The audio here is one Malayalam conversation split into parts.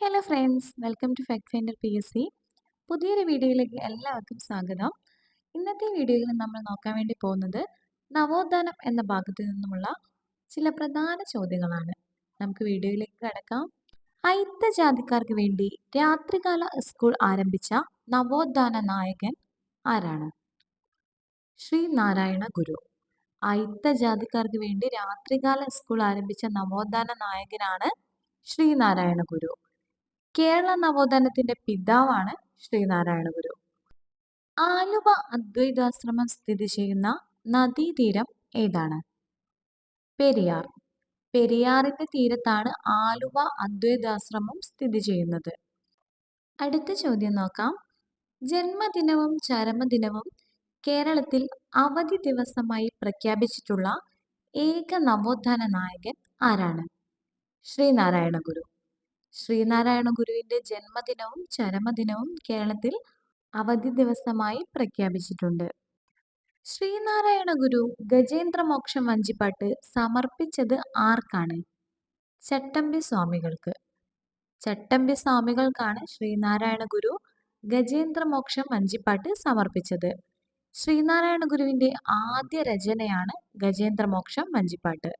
Hello friends welcome to fact finder P S C. പുതിയൊരു വീഡിയോയിലേക്ക് എല്ലാവർക്കും സ്വാഗതം. ഇന്നത്തെ വീഡിയോയിൽ നമ്മൾ നോക്കാൻ വേണ്ടി പോകുന്നത് നവോത്ഥാനം എന്ന ഭാഗത്തു നിന്നുമുള്ള ചില പ്രധാന ചോദ്യങ്ങളാണ്. നമുക്ക് വീഡിയോയിലേക്ക് കടക്കാം. അയിത്ത ജാതിക്കാർക്ക് വേണ്ടി രാത്രികാല സ്കൂൾ ആരംഭിച്ച നവോത്ഥാന നായകൻ ആരാണ്? ശ്രീനാരായണ ഗുരു. അയിത്ത ജാതിക്കാർക്ക് വേണ്ടി രാത്രികാല സ്കൂൾ ആരംഭിച്ച നവോത്ഥാന നായകനാണ് ശ്രീനാരായണ ഗുരു. കേരള നവോത്ഥാനത്തിന്റെ പിതാവാണ് ശ്രീനാരായണ ഗുരു ആലുവ അദ്വൈതാശ്രമം സ്ഥിതി ചെയ്യുന്ന നദീതീരം ഏതാണ്? പെരിയാർ. പെരിയാറിന്റെ തീരത്താണ് ആലുവ അദ്വൈതാശ്രമം സ്ഥിതി ചെയ്യുന്നത്. അടുത്ത ചോദ്യം നോക്കാം. ജന്മദിനവും ചരമദിനവും കേരളത്തിൽ അവധി ദിവസമായി പ്രഖ്യാപിച്ചിട്ടുള്ള ഏക നവോത്ഥാന നായകൻ ആരാണ്? ശ്രീനാരായണ ഗുരു ശ്രീനാരായണ ഗുരുവിന്റെ ജന്മദിനവും ചരമദിനവും കേരളത്തിൽ അവധി ദിവസമായി പ്രഖ്യാപിച്ചിട്ടുണ്ട്. ശ്രീനാരായണ ഗുരു ഗജേന്ദ്രമോക്ഷം വഞ്ചിപ്പാട്ട് സമർപ്പിച്ചത് ആർക്കാണ്? ചട്ടമ്പി സ്വാമികൾക്ക്. ചട്ടമ്പി സ്വാമികൾക്കാണ് ശ്രീനാരായണ ഗുരു ഗജേന്ദ്രമോക്ഷം വഞ്ചിപ്പാട്ട് സമർപ്പിച്ചത്. ശ്രീനാരായണ ഗുരുവിന്റെ ആദ്യ രചനയാണ് ഗജേന്ദ്രമോക്ഷം വഞ്ചിപ്പാട്ട്.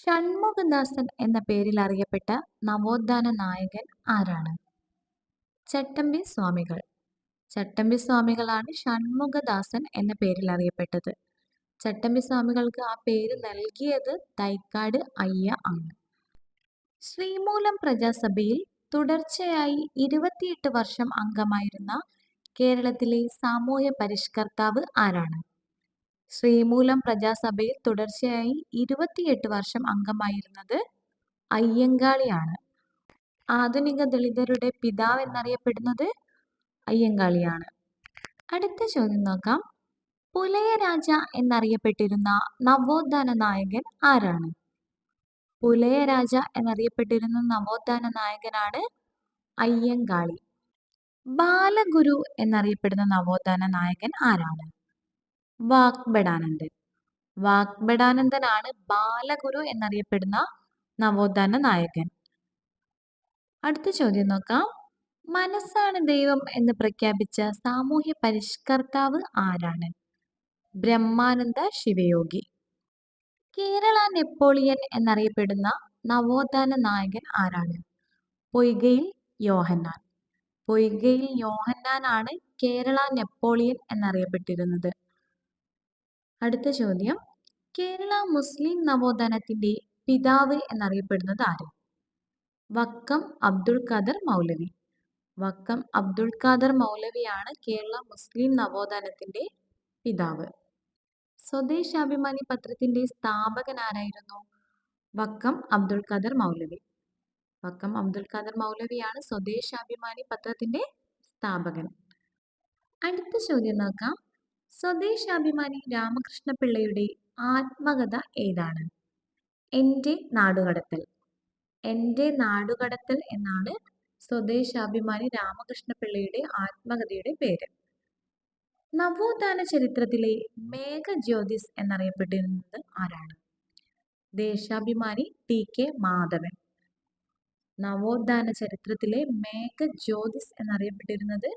ഷൺമുഖദാസൻ എന്ന പേരിൽ അറിയപ്പെട്ട നവോത്ഥാന നായകൻ ആരാണ്? ചട്ടമ്പി സ്വാമികൾ. ചട്ടമ്പി സ്വാമികളാണ് ഷൺമുഖദാസൻ എന്ന പേരിൽ അറിയപ്പെട്ടത്. ചട്ടമ്പി സ്വാമികൾക്ക് ആ പേര് നൽകിയത് തൈക്കാട് അയ്യ ആണ്. ശ്രീമൂലം പ്രജാസഭയിൽ തുടർച്ചയായി ഇരുപത്തിയെട്ട് വർഷം അംഗമായിരുന്ന കേരളത്തിലെ സാമൂഹ്യ പരിഷ്കർത്താവ് ആരാണ്? ശ്രീമൂലം പ്രജാസഭയിൽ തുടർച്ചയായി ഇരുപത്തിയെട്ട് വർഷം അംഗമായിരുന്നത് അയ്യങ്കാളിയാണ്. ആധുനിക ദളിതരുടെ പിതാവ് എന്നറിയപ്പെടുന്നത് അയ്യങ്കാളിയാണ്. അടുത്ത ചോദ്യം നോക്കാം. പുലയരാജ എന്നറിയപ്പെട്ടിരുന്ന നവോത്ഥാന നായകൻ ആരാണ്? പുലയരാജ എന്നറിയപ്പെട്ടിരുന്ന നവോത്ഥാന നായകനാണ് അയ്യങ്കാളി. ബാലഗുരു എന്നറിയപ്പെടുന്ന നവോത്ഥാന നായകൻ ആരാണ്? വാഗ്ബടാനന്ദൻ വാഗ്ബടാനന്ദനാണ് ബാലഗുരു എന്നറിയപ്പെടുന്ന നവോത്ഥാന നായകൻ. അടുത്ത ചോദ്യം നോക്കാം. മനസ്സാണ് ദൈവം എന്ന് പ്രഖ്യാപിച്ച സാമൂഹ്യ പരിഷ്കർത്താവ് ആരാണ്? ബ്രഹ്മാനന്ദ ശിവയോഗി. കേരള നെപ്പോളിയൻ എന്നറിയപ്പെടുന്ന നവോത്ഥാന നായകൻ ആരാണ്? പൊയ്കയിൽ യോഹന്നാൻ. പൊയ്കയിൽ യോഹന്നാനാണ് കേരള നെപ്പോളിയൻ എന്നറിയപ്പെട്ടിരുന്നത്. അടുത്ത ചോദ്യം. കേരള മുസ്ലിം നവോത്ഥാനത്തിന്റെ പിതാവ് എന്നറിയപ്പെടുന്നത് ആര്? വക്കം അബ്ദുൾ ഖാദർ മൗലവി. വക്കം അബ്ദുൾ ഖാദർ മൗലവിയാണ് കേരള മുസ്ലിം നവോത്ഥാനത്തിന്റെ പിതാവ്. സ്വദേശാഭിമാനി പത്രത്തിന്റെ സ്ഥാപകൻ ആരായിരുന്നു? വക്കം അബ്ദുൾ ഖാദർ മൗലവി. വക്കം അബ്ദുൾ ഖാദർ മൗലവിയാണ് സ്വദേശാഭിമാനി പത്രത്തിന്റെ സ്ഥാപകൻ. അടുത്ത ചോദ്യം നോക്കാം. സ്വദേശാഭിമാനി രാമകൃഷ്ണപിള്ളയുടെ ആത്മകഥ ഏതാണ്? എന്റെ നാടുകടത്തൽ. എന്റെ നാടുകടത്തൽ എന്നാണ് സ്വദേശാഭിമാനി രാമകൃഷ്ണപിള്ളയുടെ ആത്മകഥയുടെ പേര്. നവോത്ഥാന ചരിത്രത്തിലെ മേഘജ്യോതിസ് എന്നറിയപ്പെട്ടിരുന്നത് ആരാണ്? Deshabhimani T K Madhavan. നവോത്ഥാന ചരിത്രത്തിലെ മേഘജ്യോതിസ് എന്നറിയപ്പെട്ടിരുന്നത്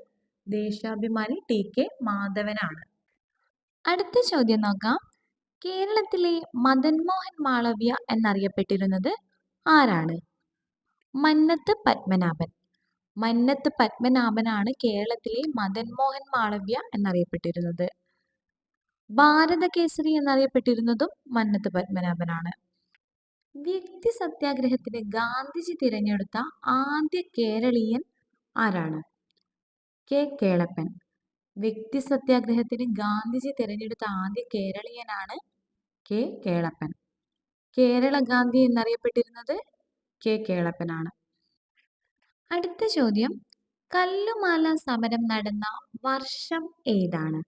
ദേശാഭിമാനി ടി കെ മാധവനാണ്. അടുത്ത ചോദ്യം നോക്കാം. കേരളത്തിലെ മദൻ മോഹൻ മാളവ്യ എന്നറിയപ്പെട്ടിരുന്നത് ആരാണ്? മന്നത്ത് പത്മനാഭൻ. മന്നത്ത് പത്മനാഭനാണ് കേരളത്തിലെ മദൻ മോഹൻ മാളവ്യ എന്നറിയപ്പെട്ടിരുന്നത്. ഭാരതകേസരി എന്നറിയപ്പെട്ടിരുന്നതും മന്നത്ത് പത്മനാഭനാണ്. വ്യക്തി സത്യാഗ്രഹത്തിന് ഗാന്ധിജി തിരഞ്ഞെടുത്ത ആദ്യ കേരളീയൻ ആരാണ്? കെ. കേളപ്പൻ. വ്യക്തി സത്യാഗ്രഹത്തിന് ഗാന്ധിജി തിരഞ്ഞെടുത്ത ആദ്യ കേരളീയനാണ് കെ കേളപ്പൻ. കേരള ഗാന്ധി എന്നറിയപ്പെട്ടിരുന്നത് കെ കേളപ്പനാണ്. അടുത്ത ചോദ്യം. കല്ലുമാല സമരം നടന്ന വർഷം ഏതാണ്?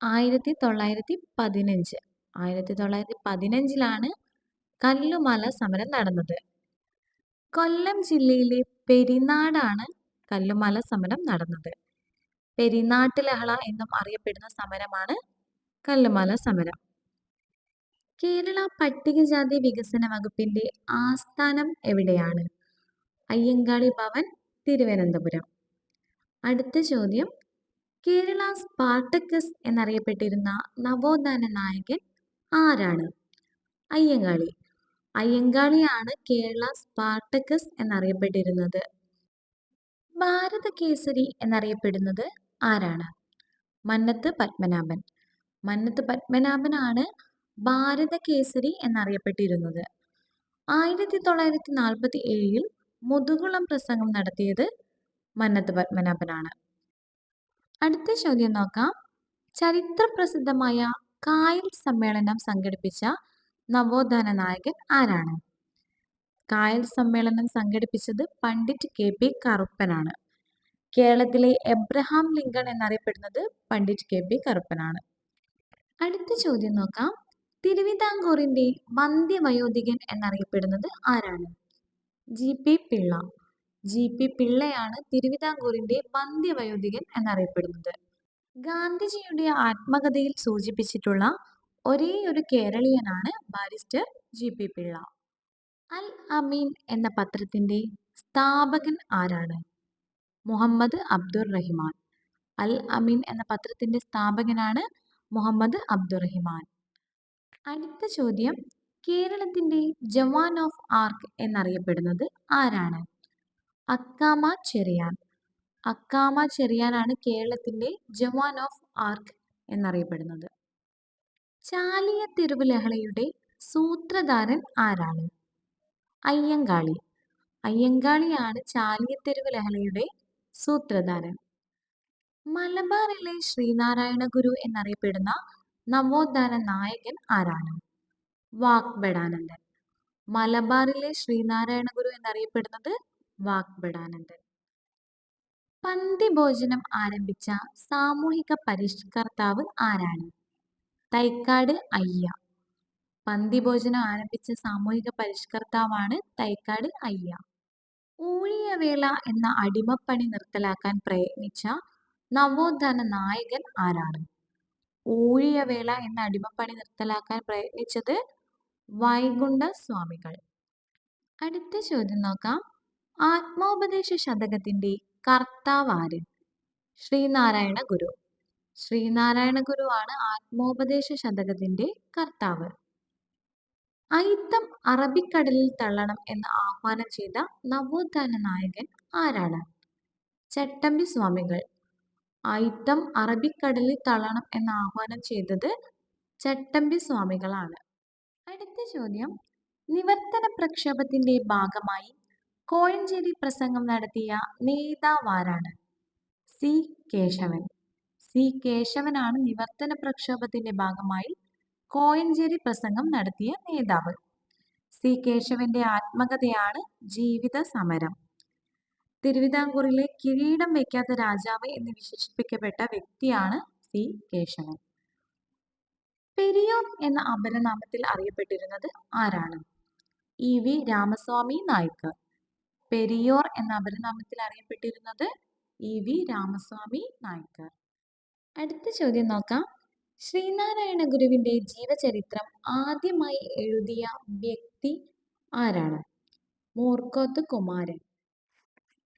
ആയിരത്തി തൊള്ളായിരത്തി പതിനഞ്ച് ആയിരത്തി തൊള്ളായിരത്തി പതിനഞ്ചിലാണ് കല്ലുമാല സമരം നടന്നത്. കൊല്ലം ജില്ലയിലെ പെരിനാടാണ് കല്ലുമാല സമരം നടന്നത്. പെരിനാട്ട് ലഹള എന്നും അറിയപ്പെടുന്ന സമരമാണ് കല്ലുമാല സമരം. കേരള പട്ടികജാതി വികസന വകുപ്പിന്റെ ആസ്ഥാനം എവിടെയാണ്? അയ്യങ്കാളി ഭവൻ തിരുവനന്തപുരം. അടുത്ത ചോദ്യം. കേരള സ്പാർട്ടക്കസ് എന്നറിയപ്പെട്ടിരുന്ന നവോത്ഥാന നായകൻ ആരാണ്? അയ്യങ്കാളി. അയ്യങ്കാളിയാണ് കേരള സ്പാർട്ടക്കസ് എന്നറിയപ്പെട്ടിരുന്നത്. ഭാരത കേസരി എന്നറിയപ്പെടുന്നത് ആരാണ്? മന്നത്ത് പത്മനാഭൻ. മന്നത്ത് പത്മനാഭനാണ് ഭാരത കേസരി എന്നറിയപ്പെട്ടിരുന്നത്. ആയിരത്തി തൊള്ളായിരത്തി നാൽപ്പത്തി ഏഴിൽ മുതുകുളം പ്രസംഗം നടത്തിയത് മന്നത്ത് പത്മനാഭനാണ്. അടുത്ത ചോദ്യം നോക്കാം. ചരിത്ര പ്രസിദ്ധമായ കായൽ സമ്മേളനം സംഘടിപ്പിച്ച നവോത്ഥാന നായകൻ ആരാണ്? കായൽ സമ്മേളനം സംഘടിപ്പിച്ചത് പണ്ഡിറ്റ് കെ പി കറുപ്പനാണ്. കേരളത്തിലെ എബ്രഹാം ലിങ്കൺ എന്നറിയപ്പെടുന്നത് പണ്ഡിറ്റ് കെ പി കറുപ്പനാണ്. അടുത്ത ചോദ്യം നോക്കാം. തിരുവിതാംകൂറിന്റെ വന്ധ്യവയോധികൻ എന്നറിയപ്പെടുന്നത് ആരാണ്? G P Pillai. G P പിള്ളയാണ് തിരുവിതാംകൂറിന്റെ വന്ധ്യവയോധികൻ എന്നറിയപ്പെടുന്നത്. ഗാന്ധിജിയുടെ ആത്മകഥയിൽ സൂചിപ്പിച്ചിട്ടുള്ള ഒരേ ഒരു കേരളീയനാണ് barrister G P Pillai. Al Ameen എന്ന പത്രത്തിന്റെ സ്ഥാപകൻ ആരാണ്? മുഹമ്മദ് അബ്ദുർ റഹിമാൻ അൽ അമീൻ എന്ന പത്രത്തിന്റെ സ്ഥാപകനാണ് മുഹമ്മദ് അബ്ദുർ റഹിമാൻ അടുത്ത ചോദ്യം കേരളത്തിന്റെ ജവാൻ ഓഫ് ആർക്ക് എന്നറിയപ്പെടുന്നത് ആരാണ്? അക്കാമ ചെറിയാൻ. അക്കാമ ചെറിയാനാണ് കേരളത്തിന്റെ ജവാൻ ഓഫ് ആർക്ക് എന്നറിയപ്പെടുന്നത്. ചാലിയ തെരുവ് ലഹളയുടെ സൂത്രധാരൻ ആരാണ്? അയ്യങ്കാളി. അയ്യങ്കാളിയാണ് ചാലിയത്തെരുവ് ലഹളയുടെ സൂത്രധാരൻ. മലബാറിലെ ശ്രീനാരായണ ഗുരു എന്നറിയപ്പെടുന്ന നവോത്ഥാന നായകൻ ആരാണ്? വാഗ്ബടാനന്ദൻ മലബാറിലെ ശ്രീനാരായണ ഗുരു എന്നറിയപ്പെടുന്നത് വാഗ്ബടാനന്ദൻ പന്തി ഭോജനം ആരംഭിച്ച സാമൂഹിക പരിഷ്കർത്താവ് ആരാണ്? തൈക്കാട് അയ്യ. പന്തി ഭോജനം ആരംഭിച്ച സാമൂഹിക പരിഷ്കർത്താവാണ് തൈക്കാട് അയ്യ. ഊഴിയവേള എന്ന അടിമപ്പണി നിർത്തലാക്കാൻ പ്രയത്നിച്ച നവോത്ഥാന നായകൻ ആരാണ്? ഊഴിയവേള എന്ന അടിമപ്പണി നിർത്തലാക്കാൻ പ്രയത്നിച്ചത് വൈകുണ്ഠ സ്വാമികൾ അടുത്ത ചോദ്യം നോക്കാം. ആത്മോപദേശ ശതകത്തിന്റെ കർത്താവ് ശ്രീനാരായണ ഗുരു. ശ്രീനാരായണ ഗുരു ആണ് ആത്മോപദേശ ശതകത്തിന്റെ കർത്താവ്. അയിത്തം അറബിക്കടലിൽ തള്ളണം എന്ന് ആഹ്വാനം ചെയ്ത നവോത്ഥാന നായകൻ ആരാണ്? ചട്ടമ്പി സ്വാമികൾ. അയിത്തം അറബിക്കടലിൽ തള്ളണം എന്ന് ആഹ്വാനം ചെയ്തത് ചട്ടമ്പി സ്വാമികളാണ്. അടുത്ത ചോദ്യം. നിവർത്തന പ്രക്ഷോഭത്തിന്റെ ഭാഗമായി കോഴഞ്ചേരി പ്രസംഗം നടത്തിയ നേതാവാരാണ്? സി. കേശവൻ. സി. കേശവനാണ് നിവർത്തന പ്രക്ഷോഭത്തിന്റെ ഭാഗമായി കോയഞ്ചേരി പ്രസംഗം നടത്തിയ നേതാവ്. സി. കേശവന്റെ ആത്മകഥയാണ് ജീവിത സമരം. തിരുവിതാംകൂറിലെ കിരീടം വയ്ക്കാത്ത രാജാവ് എന്ന് വിശേഷിപ്പിക്കപ്പെട്ട വ്യക്തിയാണ് സി. കേശവൻ. പെരിയോ എന്ന അപരനാമത്തിൽ അറിയപ്പെട്ടിരുന്നത് ആരാണ്? ഇ. വി. രാമസ്വാമി നായ്ക്ക് പെരിയോർ എന്ന അപരനാമത്തിൽ അറിയപ്പെട്ടിരുന്നത് ഇ. വി. രാമസ്വാമി നായ്ക്കർ അടുത്ത ചോദ്യം നോക്കാം. ശ്രീനാരായണ ഗുരുവിന്റെ ജീവചരിത്രം ആദ്യമായി എഴുതിയ വ്യക്തി ആരാണ്? മൂർക്കോത്ത് കുമാരൻ.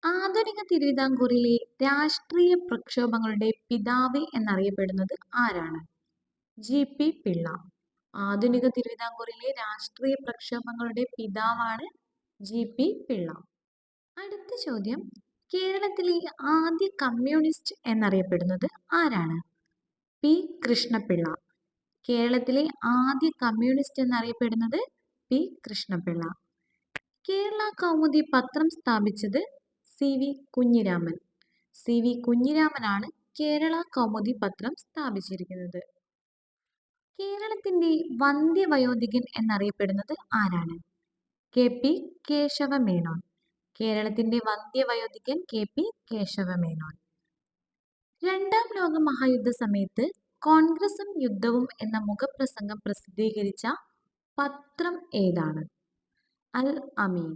ആധുനിക തിരുവിതാംകൂറിലെ രാഷ്ട്രീയ പ്രക്ഷോഭങ്ങളുടെ പിതാവ് എന്നറിയപ്പെടുന്നത് ആരാണ്? ജി. പി. പിള്ള. ആധുനിക തിരുവിതാംകൂറിലെ രാഷ്ട്രീയ പ്രക്ഷോഭങ്ങളുടെ പിതാവാണ് ജി. പി. പിള്ള. അടുത്ത ചോദ്യം. കേരളത്തിലെ ആദ്യ കമ്മ്യൂണിസ്റ്റ് എന്നറിയപ്പെടുന്നത് ആരാണ്? പി. കൃഷ്ണപിള്ള. കേരളത്തിലെ ആദ്യ കമ്മ്യൂണിസ്റ്റ് എന്നറിയപ്പെടുന്നത് പി. കൃഷ്ണപിള്ള. കേരള കൗമുദി പത്രം സ്ഥാപിച്ചത് C. V. Kunhiraman. C. V. കുഞ്ഞിരാമനാണ് Kerala Kaumudi പത്രം സ്ഥാപിച്ചിരിക്കുന്നത്. കേരളത്തിന്റെ വന്ധ്യവയോധികൻ എന്നറിയപ്പെടുന്നത് ആരാണ്? കെ. പി. കേശവമേനോൻ. കേരളത്തിന്റെ വന്ധ്യവയോധികൻ കെ. പി. കേശവമേനോൻ. രണ്ടാം ലോക മഹായുദ്ധ സമയത്ത് കോൺഗ്രസും യുദ്ധവും എന്ന മുഖപ്രസംഗം പ്രസിദ്ധീകരിച്ച പത്രം ഏതാണ്? അൽ അമീൻ.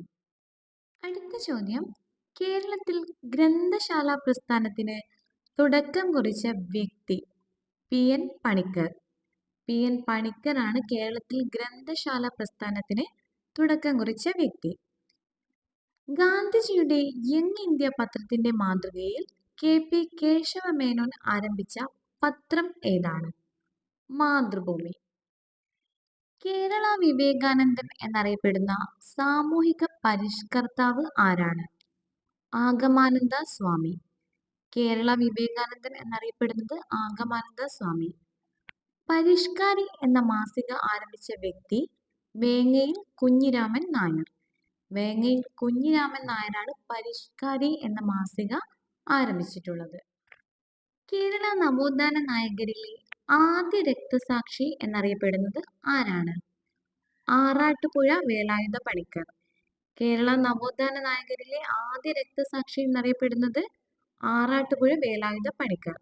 അടുത്ത ചോദ്യം. കേരളത്തിൽ ഗ്രന്ഥശാല പ്രസ്ഥാനത്തിന് തുടക്കം കുറിച്ച വ്യക്തി P N Panicker. P N പണിക്കറാണ് കേരളത്തിൽ ഗ്രന്ഥശാല പ്രസ്ഥാനത്തിന് തുടക്കം കുറിച്ച വ്യക്തി. ഗാന്ധിജിയുടെ യങ് ഇന്ത്യ പത്രത്തിന്റെ മാതൃകയിൽ കെ. പി. കേശവമേനോൻ ആരംഭിച്ച പത്രം ഏതാണ്? മാതൃഭൂമി. കേരള വിവേകാനന്ദൻ എന്നറിയപ്പെടുന്ന സാമൂഹിക പരിഷ്കർത്താവ് ആരാണ്? ആഗമാനന്ദ സ്വാമി. കേരള വിവേകാനന്ദൻ എന്നറിയപ്പെടുന്നത് ആഗമാനന്ദ സ്വാമി. പരിഷ്കാരി എന്ന മാസിക ആരംഭിച്ച വ്യക്തി വേങ്ങയിൽ കുഞ്ഞിരാമൻ നായർ. വേങ്ങയിൽ കുഞ്ഞിരാമൻ നായരാണ് പരിഷ്കാരി എന്ന മാസിക ആരംഭിച്ചിട്ടുള്ളത്. കേരള നവോത്ഥാന നായകരിലെ ആദ്യ രക്തസാക്ഷി എന്നറിയപ്പെടുന്നത് ആരാണ്? ആറാട്ടുപുഴ വേലായുധ പണിക്കർ. കേരള നവോത്ഥാന നായകരിലെ ആദ്യ രക്തസാക്ഷി എന്നറിയപ്പെടുന്നത് ആറാട്ടുപുഴ വേലായുധ പണിക്കർ.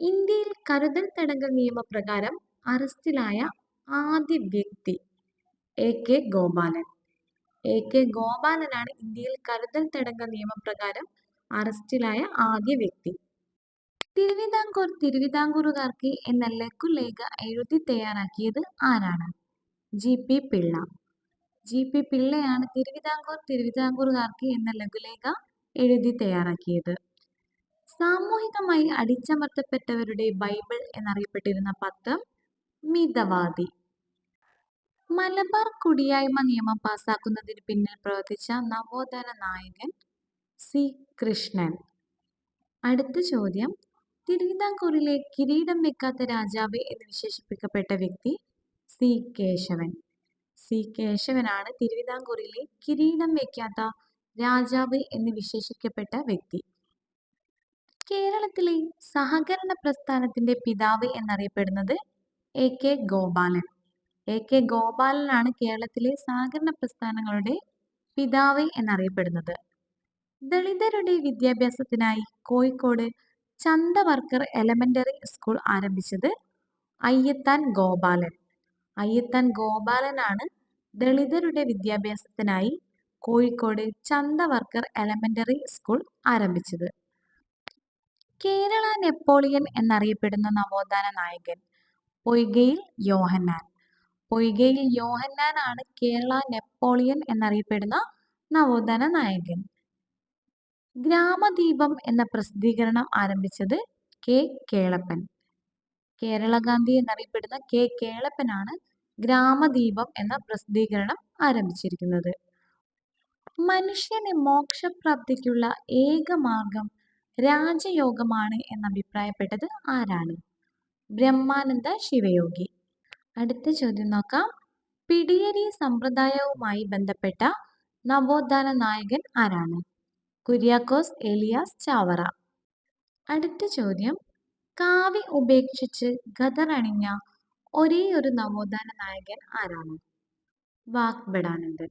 ഇന്ത്യയിൽ കരുതൽ തടങ്കൽ നിയമപ്രകാരം അറസ്റ്റിലായ ആദ്യ വ്യക്തി A K Gopalan. A K ഗോപാലനാണ് ഇന്ത്യയിൽ കരുതൽ തടങ്കൽ നിയമപ്രകാരം അറസ്റ്റിലായ ആദ്യ വ്യക്തി. തിരുവിതാംകൂർ തിരുവിതാംകൂറുകാർക്ക് എന്ന ലഘുലേഖ എഴുതി തയ്യാറാക്കിയത് ആരാണ്? G. P. Pillai. G. P. പിള്ളയാണ് Thiruvithamkoor തിരുവിതാംകൂറുകാർക്ക് എന്ന ലഘുലേഖ എഴുതി തയ്യാറാക്കിയത്. സാമൂഹികമായി അടിച്ചമർത്തപ്പെട്ടവരുടെ ബൈബിൾ എന്നറിയപ്പെട്ടിരുന്ന പത്രം മിതവാദി. മലബാർ കുടിയായ്മ നിയമം പാസാക്കുന്നതിന് പിന്നിൽ പ്രവർത്തിച്ച നവോത്ഥാന നായകൻ സി. കൃഷ്ണൻ. അടുത്ത ചോദ്യം. തിരുവിതാംകൂറിലെ കിരീടം വെക്കാത്ത രാജാവ് എന്ന് വിശേഷിപ്പിക്കപ്പെട്ട വ്യക്തി സി. കേശവൻ. സി. കേശവനാണ് തിരുവിതാംകൂറിലെ കിരീടം വെക്കാത്ത രാജാവ് എന്ന് വിശേഷിക്കപ്പെട്ട വ്യക്തി. കേരളത്തിലെ സഹകരണ പ്രസ്ഥാനത്തിന്റെ പിതാവ് എന്നറിയപ്പെടുന്നത് A. K. Gopalan. A. K. ഗോപാലനാണ് കേരളത്തിലെ സഹകരണ പ്രസ്ഥാനങ്ങളുടെ പിതാവ് എന്നറിയപ്പെടുന്നത്. ദളിതരുടെ വിദ്യാഭ്യാസത്തിനായി കോഴിക്കോട് ചന്തവർക്കർ എലമെന്ററി സ്കൂൾ ആരംഭിച്ചത് അയ്യത്താൻ ഗോപാലൻ. അയ്യത്താൻ ഗോപാലനാണ് ദളിതരുടെ വിദ്യാഭ്യാസത്തിനായി കോഴിക്കോട് ചന്തവർക്കർ എലമെന്ററി സ്കൂൾ ആരംഭിച്ചത്. കേരള നെപ്പോളിയൻ എന്നറിയപ്പെടുന്ന നവോത്ഥാന നായകൻ പൊയ്കയിൽ യോഹന്നാൻ. പൊയ്കയിൽ യോഹന്നാനാണ് കേരള നെപ്പോളിയൻ എന്നറിയപ്പെടുന്ന നവോത്ഥാന നായകൻ. ഗ്രാമദീപം എന്ന പ്രസിദ്ധീകരണം ആരംഭിച്ചത് കെ കേളപ്പൻ. കേരളഗാന്ധി എന്നറിയപ്പെടുന്ന കെ കേളപ്പനാണ് ഗ്രാമദീപം എന്ന പ്രസിദ്ധീകരണം ആരംഭിച്ചിരിക്കുന്നത്. മനുഷ്യന് മോക്ഷപ്രാപ്തിക്കുള്ള ഏക മാർഗം രാജയോഗമാണ് എന്നഭിപ്രായപ്പെട്ടത് ആരാണ്? ബ്രഹ്മാനന്ദ ശിവയോഗി. അടുത്ത ചോദ്യം നോക്കാം. പിടിയരി സമ്പ്രദായവുമായി ബന്ധപ്പെട്ട നവോത്ഥാന നായകൻ ആരാണ്? കുര്യാക്കോസ് എലിയാസ് ചാവറ. അടുത്ത ചോദ്യം. കാവി ഉപേക്ഷിച്ച് ഗദറണിഞ്ഞ ഒരേ ഒരു നവോത്ഥാന നായകൻ ആരാണ്? വാക്ബടാനന്ദൻ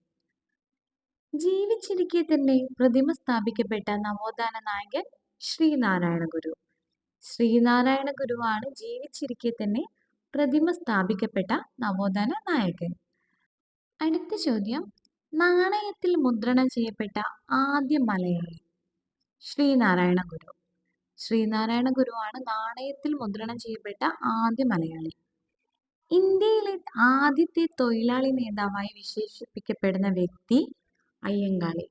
ജീവിച്ചിരിക്കെ തന്നെ പ്രതിമ സ്ഥാപിക്കപ്പെട്ട നവോത്ഥാന നായകൻ ശ്രീനാരായണ ഗുരു. ശ്രീനാരായണ ഗുരുവാണ് ജീവിച്ചിരിക്കെ തന്നെ പ്രതിമ സ്ഥാപിക്കപ്പെട്ട നവോത്ഥാന നായകൻ. അടുത്ത ചോദ്യം. നാണയത്തിൽ മുദ്രണം ചെയ്യപ്പെട്ട ആദ്യ മലയാളി ശ്രീനാരായണ ഗുരു. ശ്രീനാരായണ ഗുരുവാണ് നാണയത്തിൽ മുദ്രണം ചെയ്യപ്പെട്ട ആദ്യ മലയാളി. ഇന്ത്യയിലെ ആദ്യത്തെ തൊഴിലാളി നേതാവായി വിശേഷിപ്പിക്കപ്പെടുന്ന വ്യക്തി അയ്യങ്കാളി.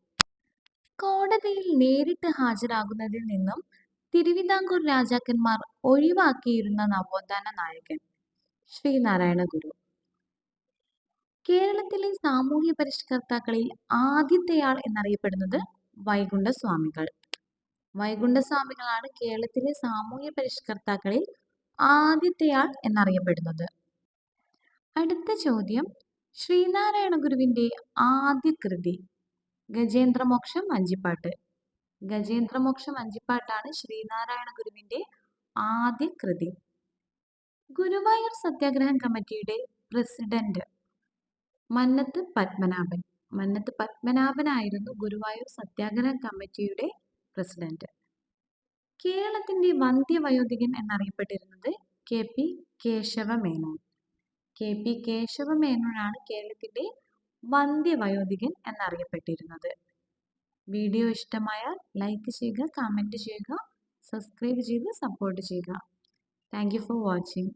കോടതിയിൽ നേരിട്ട് ഹാജരാകുന്നതിൽ നിന്നും തിരുവിതാംകൂർ രാജാക്കന്മാർ ഒഴിവാക്കിയിരുന്ന നവോത്ഥാന നായകൻ ശ്രീനാരായണ ഗുരു. കേരളത്തിലെ സാമൂഹ്യ പരിഷ്കർത്താക്കളിൽ ആദ്യത്തെയാൾ എന്നറിയപ്പെടുന്നത് വൈകുണ്ഠ സ്വാമികൾ വൈകുണ്ഠ സ്വാമികളാണ് കേരളത്തിലെ സാമൂഹ്യ പരിഷ്കർത്താക്കളിൽ ആദ്യത്തെയാൾ എന്നറിയപ്പെടുന്നത്. അടുത്ത ചോദ്യം. ശ്രീനാരായണ ഗുരുവിന്റെ ആദ്യ കൃതി ഗജേന്ദ്രമോക്ഷം വഞ്ചിപ്പാട്ട് ഗജേന്ദ്രമോക്ഷം വഞ്ചിപ്പാട്ടാണ് ശ്രീനാരായണ ഗുരുവിന്റെ ആദ്യ കൃതി. ഗുരുവായൂർ സത്യാഗ്രഹം കമ്മിറ്റിയുടെ പ്രസിഡന്റ് മന്നത്ത് പത്മനാഭൻ. മന്നത്ത് പത്മനാഭനായിരുന്നു ഗുരുവായൂർ സത്യാഗ്രഹ കമ്മിറ്റിയുടെ പ്രസിഡന്റ്. കേരളത്തിന്റെ വന്ധ്യവയോധികൻ എന്നറിയപ്പെട്ടിരുന്നത് K P Kesava Menon K P Kesava മേനോനാണ് കേരളത്തിന്റെ വന്ധ്യവയോധികൻ എന്നറിയപ്പെട്ടിരുന്നത്. വീഡിയോ ഇഷ്ടമായാൽ ലൈക്ക് ചെയ്യുക കമന്റ് ചെയ്യുക സബ്സ്ക്രൈബ് ചെയ്ത് സപ്പോർട്ട് ചെയ്യുക. Thank you for watching.